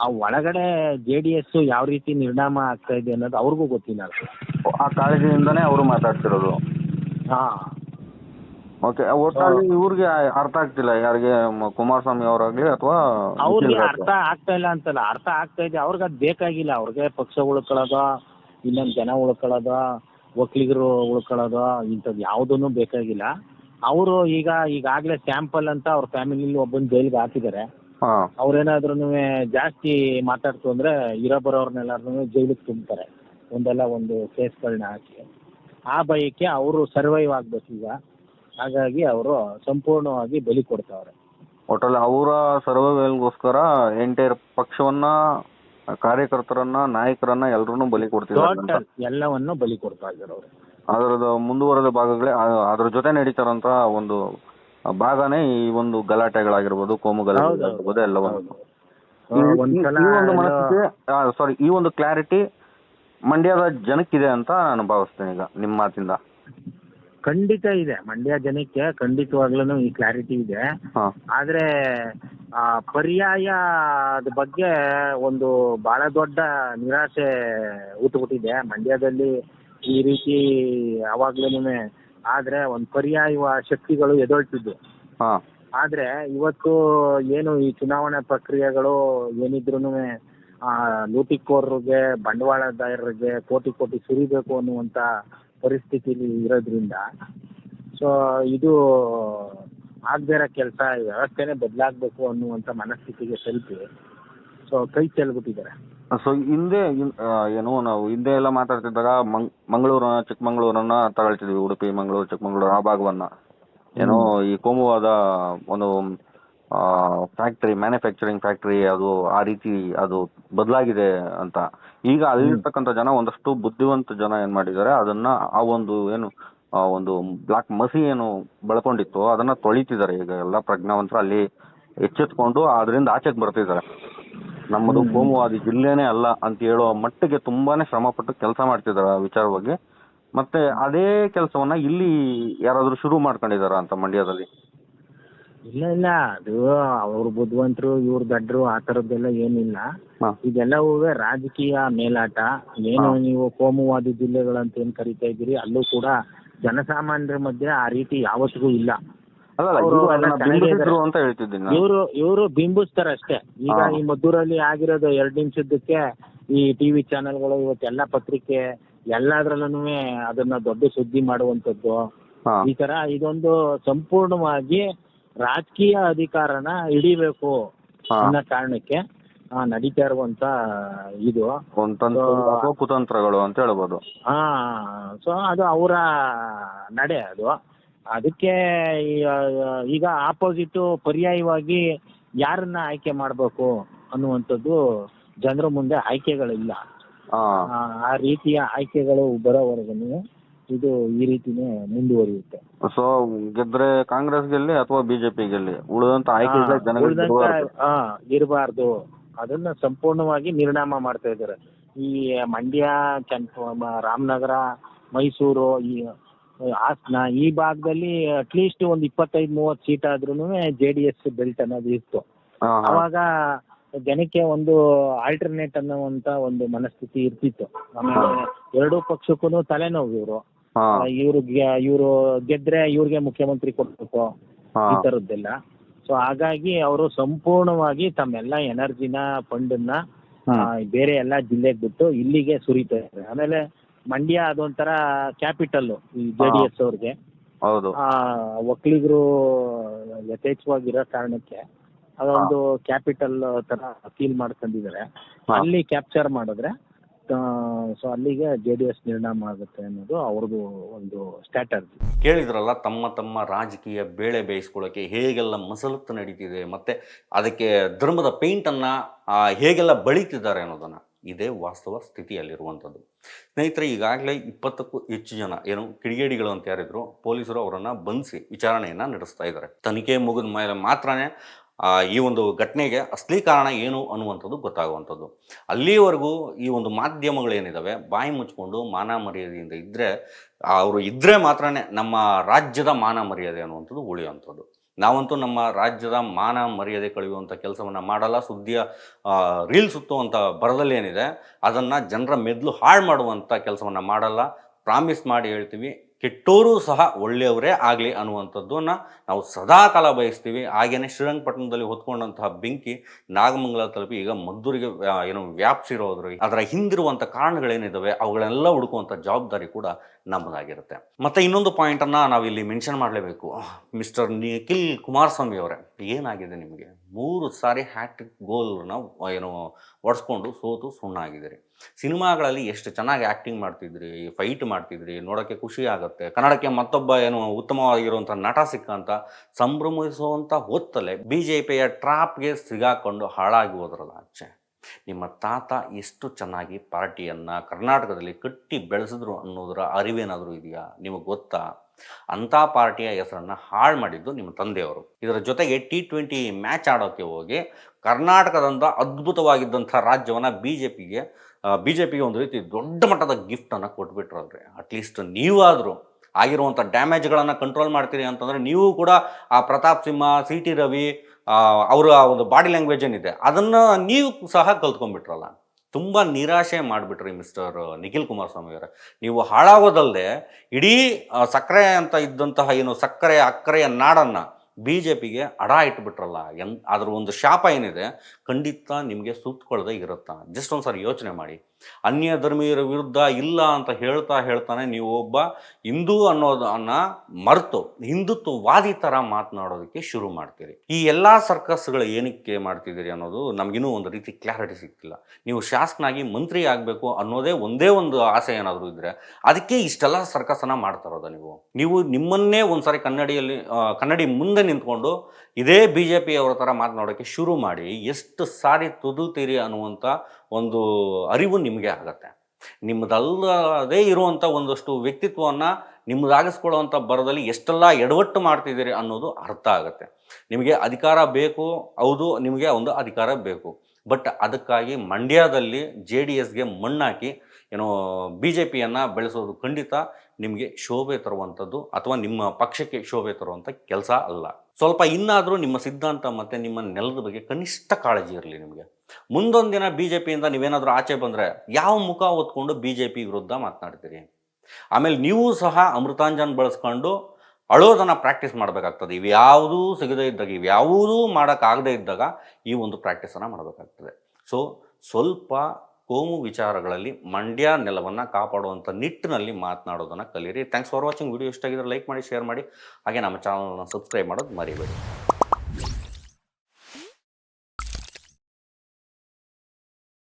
ಆ ಒಳಗಡೆ ಜೆ ಡಿ ಎಸ್ ಯಾವ ರೀತಿ ನಿರ್ಣಾಮ ಆಗ್ತಾ ಇದೆ ಅನ್ನೋದು ಅವ್ರಿಗೂ ಗೊತ್ತಿಲ್ಲ. ಆ ಕಾಳಜಿಯಿಂದನೇ ಅವರು ಮಾತಾಡ್ತಿರೋದು. ಹಾ. ಓಕೆ ಒಟ್ಟಾಗಿ ಇವ್ರಿಗೆ ಅರ್ಥ ಆಗ್ತಿಲ್ಲ ಯಾರಿಗೆ ಕುಮಾರಸ್ವಾಮಿ ಅವರಾಗ್ಲಿ ಅಥವಾ ಅವ್ರಿಗೆ ಅರ್ಥ ಆಗ್ತಾ ಇಲ್ಲ ಅಂತಲ್ಲ ಅರ್ಥ ಆಗ್ತಾ ಇದೆ ಅವ್ರಿಗೆ ಅದು ಬೇಕಾಗಿಲ್ಲ ಅವ್ರಿಗೆ ಪಕ್ಷ ಉಳ್ಕೊಳ್ಳೋದ ಇನ್ನೊಂದು ಜನ ಉಳ್ಕೊಳ್ಳೋದ ಒಕ್ಕಲಿಗರು ಉಳ್ಕೊಳ್ಳೋದ ಇಂಥದ್ದು ಯಾವುದೂ ಬೇಕಾಗಿಲ್ಲ. ಅವರು ಈಗ ಈಗಾಗಲೇ ಸ್ಯಾಂಪಲ್ ಅಂತ ಅವ್ರ ಫ್ಯಾಮಿಲಿಲಿ ಒಬ್ಬನ ಜೈಲಿಗೆ ಹಾಕಿದ್ದಾರೆ ಹಾ. ಅವ್ರೇನಾದ್ರೂ ಜಾಸ್ತಿ ಮಾತಾಡ್ತು ಅಂದ್ರೆ ಇರೋ ಬರೋರ್ನೆಲ್ಲಾರ್ನು ಜೈಲಿಗೆ ತುಂಬ್ತಾರೆ. ಒಂದಲ್ಲ ಒಂದು ಕೇಸ್ಗಳನ್ನ ಹಾಕಿ. ಆ ಭಯಕ್ಕೆ ಅವರು ಸರ್ವೈವ್ ಆಗ್ಬೇಕು ಈಗ. ಹಾಗಾಗಿ ಅವರು ಸಂಪೂರ್ಣವಾಗಿ ಬಲಿ ಕೊಡ್ತಾವ್ರೆ. ಒಟ್ಟಲ್ಲಿ ಅವರ ಸರ್ವೈವಲ್ಗೋಸ್ಕರ ಎಂಟೈರ್ ಪಕ್ಷವನ್ನ ಕಾರ್ಯಕರ್ತರನ್ನ ನಾಯಕರನ್ನ ಎಲ್ಲರೂ ಬಲಿ ಕೊಡ್ತಿದ್ದಾರೆ ಟೋಟಲ್ ಎಲ್ಲವನ್ನು ಬಲಿ ಕೊಡ್ತಾ ಇದ್ದಾರೆ ಅವರು. ಅದರದ ಮುಂದುವರೆದ ಭಾಗಗಳೇ ಆ- ಅದ್ರ ಜೊತೆ ನಡೀತಾರಂತ ಒಂದು ಭಾಗನೇ ಈ ಒಂದು ಗಲಾಟೆಗಳಾಗಿರ್ಬೋದು ಕೋಮು ಗಲಾಟೆಗಳಾಗಿರ್ಬೋದು ಎಲ್ಲವನ್ನು. ಈ- ಒಂದ್ಸಲ ಈ ಒಂದು ಮನಸ್ಥಿತಿ ಸಾರಿ ಈ ಒಂದು ಕ್ಲಾರಿಟಿ ಮಂಡ್ಯದ ಜನಕ್ಕಿದೆ ಅಂತ ನಾನು ಭಾವಿಸ್ತೇನೆ ಈಗ ನಿಮ್ಮ ಮಾತಿಂದ. ಖಂಡಿತ ಇದೆ. ಮಂಡ್ಯ ಜನಕ್ಕೆ ಖಂಡಿತವಾಗ್ಲೂ ಈ ಕ್ಲಾರಿಟಿ ಇದೆ. ಹಾ. ಆದ್ರೆ ಆ ಪರ್ಯಾಯದ ಬಗ್ಗೆ ಒಂದು ಬಹಳ ದೊಡ್ಡ ನಿರಾಶೆ ಹುಟ್ಟುಬಿಟ್ಟಿದೆ. ಮಂಡ್ಯದಲ್ಲಿ ಈ ರೀತಿ ಯಾವಾಗ್ಲೂ ಆದ್ರೆ ಒಂದು ಪರ್ಯಾಯ ಶಕ್ತಿಗಳು ಎದೊಳ್ತಿದ್ವು. ಹಾ. ಆದ್ರೆ ಇವತ್ತು ಏನು ಈ ಚುನಾವಣಾ ಪ್ರಕ್ರಿಯೆಗಳು ಏನಿದ್ರು ಲೂಟಿಕೋರರಿಗೆ ಬಂಡವಾಳದಾರರಿಗೆ ಕೋಟಿ ಕೋಟಿ ಸುರಿಬೇಕು ಅನ್ನುವಂತ ಪರಿಸ್ಥಿತಿಲಿ ಇರೋದ್ರಿಂದ ಸೊ ಇದು ಆಗದೇ ಇರೋ ಕೆಲಸ ವ್ಯವಸ್ಥೆನೇ ಬದಲಾಗಬೇಕು ಅನ್ನುವಂತ ಮನಸ್ಥಿತಿಗೆ ತಲುಪಿ ಸೊ ಕೈ ಚೆಲ್ಬಿಟ್ಟಿದ್ದಾರೆ. ಸೊ ಹಿಂದೆ ಏನು ನಾವು ಹಿಂದೆ ಎಲ್ಲ ಮಾತಾಡ್ತಿದ್ದಾಗ ಮಂಗ್ ಮಂಗಳೂರನ್ನ ಚಿಕ್ಕಮಂಗ್ಳೂರನ್ನ ತಗೊಳ್ತಿದ್ವಿ ಉಡುಪಿ ಮಂಗಳೂರು ಚಿಕ್ಕಮಂಗ್ಳೂರು ಆ ಭಾಗವನ್ನ. ಏನೋ ಈ ಕೋಮುವಾದ ಒಂದು ಫ್ಯಾಕ್ಟರಿ ಮ್ಯಾನುಫ್ಯಾಕ್ಚರಿಂಗ್ ಫ್ಯಾಕ್ಟರಿ ಅದು ಆ ರೀತಿ ಅದು ಬದಲಾಗಿದೆ ಅಂತ. ಈಗ ಅಲ್ಲಿರ್ತಕ್ಕಂಥ ಜನ ಒಂದಷ್ಟು ಬುದ್ಧಿವಂತ ಜನ ಏನ್ ಮಾಡಿದ್ದಾರೆ ಅದನ್ನ ಆ ಒಂದು ಏನು ಆ ಒಂದು ಬ್ಲಾಕ್ ಮಸಿ ಏನು ಬೆಳ್ಕೊಂಡಿತ್ತು ಅದನ್ನ ತೊಳಿತಿದ್ದಾರೆ. ಈಗ ಎಲ್ಲ ಪ್ರಜ್ಞಾವಂತರು ಅಲ್ಲಿ ಎಚ್ಚೆತ್ಕೊಂಡು ಅದರಿಂದ ಆಚೆಗೆ ಬರ್ತಿದ್ದಾರೆ. ನಮ್ಮದು ಕೋಮುವಾದಿ ಜಿಲ್ಲೆನೇ ಅಲ್ಲ ಅಂತ ಹೇಳೋ ಮಟ್ಟಿಗೆ ತುಂಬಾನೇ ಶ್ರಮ ಪಟ್ಟು ಕೆಲಸ ಮಾಡ್ತಿದ್ದಾರೆ ಆ ವಿಚಾರವಾಗಿ ಮತ್ತೆ ಅದೇ ಕೆಲಸವನ್ನ ಇಲ್ಲಿ ಯಾರಾದ್ರೂ ಶುರು ಮಾಡ್ಕೊಂಡಿದಾರ ಅಂತ ಮಂಡ್ಯದಲ್ಲಿ? ಇಲ್ಲ ಇಲ್ಲ. ಅದು ಅವ್ರು ಬುದ್ಧಿವಂತರು ಇವ್ರು ದಡ್ರು ಆ ತರದ್ದೆಲ್ಲ ಏನಿಲ್ಲ. ಹಾ. ಇದೆಲ್ಲವೂ ರಾಜಕೀಯ ಮೇಲಾಟ. ಏನು ಹಾ. ನೀವು ಕೋಮುವಾದಿ ಜಿಲ್ಲೆಗಳಂತ ಏನ್ ಕರಿತಾ ಇದ್ದೀರಿ ಅಲ್ಲೂ ಕೂಡ ಜನಸಾಮಾನ್ಯರ ಮಧ್ಯೆ ಆ ರೀತಿ ಯಾವತ್ತಿಗೂ ಇಲ್ಲ. ಇವ್ರು ಬಿಂಬಿಸಿದ್ರು ಅಂತ ಹೇಳ್ತಿದ್ದೀನಿ ನಾನು. ಇವರು ಇವರು ಬಿಂಬಿಸ್ತಾರೆ ಅಷ್ಟೇ. ಈಗ ಹಾ. ಈ ಮದ್ದೂರಲ್ಲಿ ಆಗಿರೋದು ಎರಡ್ ನಿಮಿಷದಕ್ಕೆ ಈ ಟಿವಿ ಚಾನೆಲ್ಗಳು ಇವತ್ತೆಲ್ಲ ಪತ್ರಿಕೆ ಎಲ್ಲದ್ರಲ್ಲೂ ಅದನ್ನ ದೊಡ್ಡ ಸುದ್ದಿ ಮಾಡುವಂತದ್ದು ಹಾ. ಈ ತರ ಇದೊಂದು ಸಂಪೂರ್ಣವಾಗಿ ರಾಜಕೀಯ ಅಧಿಕಾರನ ಹಿಡಿಬೇಕು ಹಾ. ಅನ್ನೋ ಕಾರಣಕ್ಕೆ ಆ, ನಡೀತಾ ಇರುವಂತ ಇದು. ಅಥವಾ ಕುತಂತ್ರಗಳು ಅಂತ ಹೇಳ್ಬೋದು. ಹಾ ಸೊ ಅದು ಅವರ ನಡೆ ಅದು. ಅದಕ್ಕೆ ಈಗ ಆಪೋಸಿಟ್ ಪರ್ಯಾಯವಾಗಿ ಯಾರನ್ನ ಆಯ್ಕೆ ಮಾಡಬೇಕು ಅನ್ನುವಂಥದ್ದು ಜನರ ಮುಂದೆ ಆಯ್ಕೆಗಳಿಲ್ಲ. ಆ, ರೀತಿಯ ಆಯ್ಕೆಗಳು ಬರೋವರೆಗೂ ಇದು ಈ ರೀತಿನೇ ಮುಂದುವರಿಯುತ್ತೆ. ಸೊ ಗೆದ್ರೆ ಕಾಂಗ್ರೆಸ್ ಗೆಲ್ಲಿ ಅಥವಾ ಬಿಜೆಪಿ ಗೆಲ್ಲಿ ಉಳಿದಂತ ಆಯ್ಕೆಗಳು ಉಳ್ದಂತ, ಇರಬಾರ್ದು. ಅದನ್ನ ಸಂಪೂರ್ಣವಾಗಿ ನಿರ್ಣಾಮ ಮಾಡ್ತಾ ಇದ್ದಾರೆ. ಈ ಮಂಡ್ಯ ರಾಮನಗರ ಮೈಸೂರು ಈ ಹಾಸನ ಈ ಭಾಗದಲ್ಲಿ ಅಟ್ಲೀಸ್ಟ್ ಒಂದು ಇಪ್ಪತ್ತೈದ್ ಮೂವತ್ ಸೀಟ್ ಆದ್ರೂ ಜೆ ಡಿ ಎಸ್ ಬೆಲ್ಟ್ ಅನ್ನೋದು ಇತ್ತು. ಅವಾಗ ಜನಕ್ಕೆ ಒಂದು ಆಲ್ಟರ್ನೇಟ್ ಅನ್ನುವಂತ ಒಂದು ಮನಸ್ಥಿತಿ ಇರ್ತಿತ್ತು. ಆಮೇಲೆ ಎರಡೂ ಪಕ್ಷಕ್ಕೂ ತಲೆನೋವು ಇವರು. ಇವ್ರು ಇವ್ರು ಇವರು ಗೆದ್ರೆ ಇವ್ರಿಗೆ ಮುಖ್ಯಮಂತ್ರಿ ಕೊಡ್ಬೇಕು ಈ ತರದ್ದೆಲ್ಲ. ಸೊ ಹಾಗಾಗಿ ಅವರು ಸಂಪೂರ್ಣವಾಗಿ ತಮ್ಮೆಲ್ಲ ಎನರ್ಜಿನ ಫಂಡನ್ನ. ಬೇರೆ ಎಲ್ಲ ಜಿಲ್ಲೆಗೆ ಬಿಟ್ಟು ಇಲ್ಲಿಗೆ ಸುರಿತಾ ಇದ್ದಾರೆ. ಆಮೇಲೆ ಮಂಡ್ಯ ಅದೊಂಥರ ಕ್ಯಾಪಿಟಲ್ ಈ ಜೆ ಡಿ ಎಸ್ ಅವ್ರಿಗೆ. ಹೌದು. ಆ, ಒಕ್ಕಲಿಗರು ಯಥೇಚ್ಛವಾಗಿರೋ ಕಾರಣಕ್ಕೆ ಅದೊಂದು ಕ್ಯಾಪಿಟಲ್ ತರ ಫೀಲ್ ಮಾಡ್ಕೊಂಡಿದ್ದಾರೆ. ಅಲ್ಲಿ ಕ್ಯಾಪ್ಚರ್ ಮಾಡಿದ್ರೆ ಸೊ ಅಲ್ಲಿಗೆ ಜೆ ಡಿ ಎಸ್ ನಿರ್ಣಾಮ ಆಗುತ್ತೆ ಅನ್ನೋದು ಅವ್ರದ್ದು ಒಂದು ಸ್ಟ್ರಾಟರ್ಜಿ ಕೇಳಿದ್ರಲ್ಲ ತಮ್ಮ ತಮ್ಮ ರಾಜಕೀಯ ಬೇಳೆ ಬೇಯಿಸ್ಕೊಳ್ಳೋಕೆ ಹೇಗೆಲ್ಲ ಮಸಲತ್ತು ನಡೀತಿದೆ ಮತ್ತೆ ಅದಕ್ಕೆ ಧರ್ಮದ ಪೇಂಟನ್ನು ಹೇಗೆಲ್ಲ ಬಳಿತಿದ್ದಾರೆ ಅನ್ನೋದನ್ನು. ಇದೇ ವಾಸ್ತವ ಸ್ಥಿತಿಯಲ್ಲಿರುವಂಥದ್ದು. ಸ್ನೇಹಿತರೆ, ಈಗಾಗಲೇ ಇಪ್ಪತ್ತಕ್ಕೂ ಹೆಚ್ಚು ಜನ, ಏನು ಕಿಡಿಗೇಡಿಗಳು ಅಂತ ಯಾರಿದ್ರು, ಪೊಲೀಸರು ಅವರನ್ನು ಬಂಧಿಸಿ ವಿಚಾರಣೆಯನ್ನು ನಡೆಸ್ತಾ ಇದ್ದಾರೆ. ತನಿಖೆ ಮುಗಿದ ಮೇಲೆ ಮಾತ್ರನೇ ಈ ಒಂದು ಘಟನೆಗೆ ಅಸಲಿ ಕಾರಣ ಏನು ಅನ್ನುವಂಥದ್ದು ಗೊತ್ತಾಗುವಂಥದ್ದು. ಅಲ್ಲಿವರೆಗೂ ಈ ಒಂದು ಮಾಧ್ಯಮಗಳೇನಿದ್ದಾವೆ ಬಾಯಿ ಮುಚ್ಕೊಂಡು ಮಾನ ಮರ್ಯಾದೆಯಿಂದ ಇದ್ದರೆ ಅವರು ಇದ್ದರೆ ಮಾತ್ರನೇ ನಮ್ಮ ರಾಜ್ಯದ ಮಾನ ಮರ್ಯಾದೆ ಅನ್ನುವಂಥದ್ದು ಉಳಿಯುವಂಥದ್ದು. ನಾವಂತೂ ನಮ್ಮ ರಾಜ್ಯದ ಮಾನ ಮರ್ಯಾದೆ ಕಳೆಯುವಂಥ ಕೆಲಸವನ್ನು ಮಾಡಲ್ಲ. ಸುದ್ದಿಯ ರೀಲ್ ಸುತ್ತುವಂಥ ಬರದಲ್ಲಿ ಏನಿದೆ, ಅದನ್ನು ಜನರ ಮೆದ್ಲು ಹಾಳು ಮಾಡುವಂಥ ಕೆಲಸವನ್ನು ಮಾಡಲ್ಲ. ಪ್ರಾಮಿಸ್ ಮಾಡಿ ಹೇಳ್ತೀವಿ. ಕೆಟ್ಟೋರು ಸಹ ಒಳ್ಳೆಯವರೇ ಆಗಲಿ ಅನ್ನುವಂಥದ್ದನ್ನು ನಾವು ಸದಾ ಕಾಲ ಬಯಸ್ತೀವಿ. ಹಾಗೆಯೇ ಶ್ರೀರಂಗಪಟ್ಟಣದಲ್ಲಿ ಹೊತ್ಕೊಂಡಂತಹ ಬೆಂಕಿ ನಾಗಮಂಗಲ ತಲುಪಿ ಈಗ ಮದ್ದೂರಿಗೆ ಏನು ವ್ಯಾಪಿಸಿರೋದ್ರ ಅದರ ಹಿಂದಿರುವಂಥ ಕಾರಣಗಳೇನಿದ್ದಾವೆ ಅವುಗಳೆಲ್ಲ ಹುಡುಕುವಂಥ ಜವಾಬ್ದಾರಿ ಕೂಡ ನಮ್ಮದಾಗಿರುತ್ತೆ. ಮತ್ತು ಇನ್ನೊಂದು ಪಾಯಿಂಟನ್ನು ನಾವಿಲ್ಲಿ ಮೆನ್ಷನ್ ಮಾಡಲೇಬೇಕು. ಮಿಸ್ಟರ್ ನಿಖಿಲ್ ಕುಮಾರಸ್ವಾಮಿ ಅವರೇ, ಏನಾಗಿದೆ ನಿಮಗೆ? ಮೂರು ಸಾರಿ ಹ್ಯಾಟ್ರಿಕ್ ಗೋಲ್ನ ಏನು, ಒಡ್ಸ್ಕೊಂಡು ಸೋತು ಸುಣ್ಣ ಆಗಿದ್ದೀರಿ ಸಿನಿಮಾಗಳಲ್ಲಿ ಎಷ್ಟು ಚೆನ್ನಾಗಿ ಆ್ಯಕ್ಟಿಂಗ್ ಮಾಡ್ತಿದ್ರಿ ಫೈಟ್ ಮಾಡ್ತಿದ್ರಿ ನೋಡೋಕ್ಕೆ ಖುಷಿ ಆಗುತ್ತೆ. ಕನ್ನಡಕ್ಕೆ ಮತ್ತೊಬ್ಬ ಏನು ಉತ್ತಮವಾಗಿರುವಂಥ ನಟ ಸಿಕ್ಕಂತ ಸಂಭ್ರಮಿಸುವಂಥ ಹೊತ್ತಲ್ಲೇ ಬಿ ಜೆ ಪಿಯ ಟ್ರಾಪ್ಗೆ ಸಿಗಾಕೊಂಡು ಹಾಳಾಗಿ ಹೋದ್ರಲ್ಲ ಆಚೆ ನಿಮ್ಮ ತಾತ ಎಷ್ಟು ಚೆನ್ನಾಗಿ ಪಾರ್ಟಿಯನ್ನು ಕರ್ನಾಟಕದಲ್ಲಿ ಕಟ್ಟಿ ಬೆಳೆಸಿದ್ರು ಅನ್ನೋದರ ಅರಿವೇನಾದರೂ ಇದೆಯಾ? ನಿಮಗೆ ಗೊತ್ತಾ? ಅಂಥ ಪಾರ್ಟಿಯ ಹೆಸರನ್ನು ಹಾಳು ಮಾಡಿದ್ದು ನಿಮ್ಮ ತಂದೆಯವರು. ಇದರ ಜೊತೆಗೆ ಟಿ ಟ್ವೆಂಟಿ ಮ್ಯಾಚ್ ಆಡೋಕ್ಕೆ ಹೋಗಿ ಕರ್ನಾಟಕದಂಥ ಅದ್ಭುತವಾಗಿದ್ದಂಥ ರಾಜ್ಯವನ್ನು ಬಿ ಜೆ ಪಿಗೆ ಬಿ ಜೆ ಪಿಗೆ ಒಂದು ರೀತಿ ದೊಡ್ಡ ಮಟ್ಟದ ಗಿಫ್ಟನ್ನು ಕೊಟ್ಬಿಟ್ರಲ್ರಿ ಅಟ್ಲೀಸ್ಟ್ ನೀವಾದರೂ ಆಗಿರುವಂಥ ಡ್ಯಾಮೇಜ್ಗಳನ್ನು ಕಂಟ್ರೋಲ್ ಮಾಡ್ತೀರಿ ಅಂತಂದರೆ ನೀವು ಕೂಡ ಆ ಪ್ರತಾಪ್ ಸಿಂಹ ಸಿ ಟಿ ರವಿ ಅವರ ಒಂದು ಬಾಡಿ ಲ್ಯಾಂಗ್ವೇಜ್ ಏನಿದೆ, ಅದನ್ನು ನೀವು ಸಹ ಕಲ್ತ್ಕೊಂಡ್ಬಿಟ್ರಲ್ಲ. ತುಂಬ ನಿರಾಶೆ ಮಾಡಿಬಿಟ್ರಿ ಮಿಸ್ಟರ್ ನಿಖಿಲ್ ಕುಮಾರಸ್ವಾಮಿ ಅವರೇ. ನೀವು ಹಾಳಾಗೋದಲ್ಲದೆ ಇಡೀ ಸಕ್ಕರೆ ಅಂತ ಇದ್ದಂತಹ ಏನು ಸಕ್ಕರೆ, ಅಕ್ಕರೆಯ ನಾಡನ್ನು ಬಿ ಜೆ ಪಿಗೆ ಅಡ ಇಟ್ಬಿಟ್ರಲ್ಲ, ಎನ್ ಅದ್ರ ಒಂದು ಶಾಪ ಏನಿದೆ, ಖಂಡಿತ ನಿಮಗೆ ಸುತ್ತಕೊಳ್ಳದೆ ಇರುತ್ತಾ? ಜಸ್ಟ್ ಒಂದು ಸಾರಿ ಯೋಚನೆ ಮಾಡಿ. ಅನ್ಯ ಧರ್ಮೀಯರ ವಿರುದ್ಧ ಇಲ್ಲ ಅಂತ ಹೇಳ್ತಾ ಹೇಳ್ತಾನೆ ನೀವು ಒಬ್ಬ ಹಿಂದೂ ಅನ್ನೋದನ್ನ ಮರೆತು ಹಿಂದುತ್ವವಾದಿ ಥರ ಮಾತನಾಡೋದಕ್ಕೆ ಶುರು ಮಾಡ್ತೀರಿ. ಈ ಎಲ್ಲ ಸರ್ಕಸ್ಗಳು ಏನಕ್ಕೆ ಮಾಡ್ತಿದ್ದೀರಿ ಅನ್ನೋದು ನಮಗಿನ್ನೂ ಒಂದು ರೀತಿ ಕ್ಲಾರಿಟಿ ಸಿಗ್ತಿಲ್ಲ ನೀವು ಶಾಸಕನಾಗಿ ಮಂತ್ರಿ ಆಗಬೇಕು ಅನ್ನೋದೇ ಒಂದೇ ಒಂದು ಆಸೆ ಏನಾದರೂ ಇದ್ದರೆ ಅದಕ್ಕೆ ಇಷ್ಟೆಲ್ಲ ಸರ್ಕಸನ್ನು ಮಾಡ್ತಾ ಇರೋದ ನೀವು. ನೀವು ನಿಮ್ಮನ್ನೇ ಒಂದ್ಸಾರಿ ಕನ್ನಡಿಯಲ್ಲಿ ಕನ್ನಡಿ ಮುಂದೆ ನಿಂತ್ಕೊಂಡು ಇದೇ ಬಿ ಜೆ ಪಿಯವರ ಥರ ಮಾತನಾಡೋಕ್ಕೆ ಶುರು ಮಾಡಿ ಎಷ್ಟು ಸಾರಿ ತುದುತೀರಿ ಅನ್ನುವಂಥ ಒಂದು ಅರಿವು ನಿಮಗೆ ಆಗತ್ತೆ. ನಿಮ್ಮದಲ್ಲದೇ ಇರುವಂಥ ಒಂದಷ್ಟು ವ್ಯಕ್ತಿತ್ವವನ್ನು ನಿಮ್ಮದಾಗಿಸ್ಕೊಳ್ಳುವಂಥ ಬರದಲ್ಲಿ ಎಷ್ಟೆಲ್ಲ ಎಡವಟ್ಟು ಮಾಡ್ತಿದ್ದೀರಿ ಅನ್ನೋದು ಅರ್ಥ ಆಗುತ್ತೆ. ನಿಮಗೆ ಅಧಿಕಾರ ಬೇಕು, ಹೌದು, ನಿಮಗೆ ಒಂದು ಅಧಿಕಾರ ಬೇಕು. ಬಟ್ ಅದಕ್ಕಾಗಿ ಮಂಡ್ಯದಲ್ಲಿ ಜೆ ಡಿ ಎಸ್ಗೆ ಮಣ್ಣಾಕಿ, ಏನೋ ಬಿ ಜೆ ಪಿಯನ್ನು ಬೆಳೆಸೋದು ಖಂಡಿತ ನಿಮಗೆ ಶೋಭೆ ತರುವಂಥದ್ದು ಅಥವಾ ನಿಮ್ಮ ಪಕ್ಷಕ್ಕೆ ಶೋಭೆ ತರುವಂಥ ಕೆಲಸ ಅಲ್ಲ. ಸ್ವಲ್ಪ ಇನ್ನಾದರೂ ನಿಮ್ಮ ಸಿದ್ಧಾಂತ ಮತ್ತು ನಿಮ್ಮ ನೆಲದ ಬಗ್ಗೆ ಕನಿಷ್ಠ ಕಾಳಜಿ ಇರಲಿ ನಿಮಗೆ. ಮುಂದೊಂದು ದಿನ ಬಿ ಜೆ ಪಿಯಿಂದ ನೀವೇನಾದರೂ ಆಚೆ ಬಂದರೆ ಯಾವ ಮುಖ ಹೊತ್ಕೊಂಡು ಬಿ ಜೆ ಪಿ ವಿರುದ್ಧ ಮಾತನಾಡ್ತೀರಿ? ಆಮೇಲೆ ನೀವು ಸಹ ಅಮೃತಾಂಜನ್ ಬಳಸ್ಕೊಂಡು ಅಳೋದನ್ನು ಪ್ರಾಕ್ಟೀಸ್ ಮಾಡಬೇಕಾಗ್ತದೆ. ಇವ್ಯಾವುದೂ ಸಿಗದೇ ಇದ್ದಾಗ ಇವ್ಯಾವುದೂ ಮಾಡೋಕ್ಕಾಗದೇ ಇದ್ದಾಗ ಈ ಒಂದು ಪ್ರಾಕ್ಟೀಸನ್ನು ಮಾಡಬೇಕಾಗ್ತದೆ. ಸೊ ಸ್ವಲ್ಪ ಕೋಮು ವಿಚಾರಗಳಲ್ಲಿ ಮಂಡ್ಯ ನೆಲವನ್ನು ಕಾಪಾಡುವಂಥ ನಿಟ್ಟಿನಲ್ಲಿ ಮಾತನಾಡೋದನ್ನು ಕಲೀರಿ ಥ್ಯಾಂಕ್ಸ್ ಫಾರ್ ವಾಚಿಂಗ್ ವಿಡಿಯೋ ಇಷ್ಟ ಆಗಿದ್ರೆ ಲೈಕ್ ಮಾಡಿ ಶೇರ್ ಮಾಡಿ. ಹಾಗೆ ನಮ್ಮ ಚಾನಲ್ನ ಸಬ್ಸ್ಕ್ರೈಬ್ ಮಾಡೋದು ಮರಿಬೇಡಿ.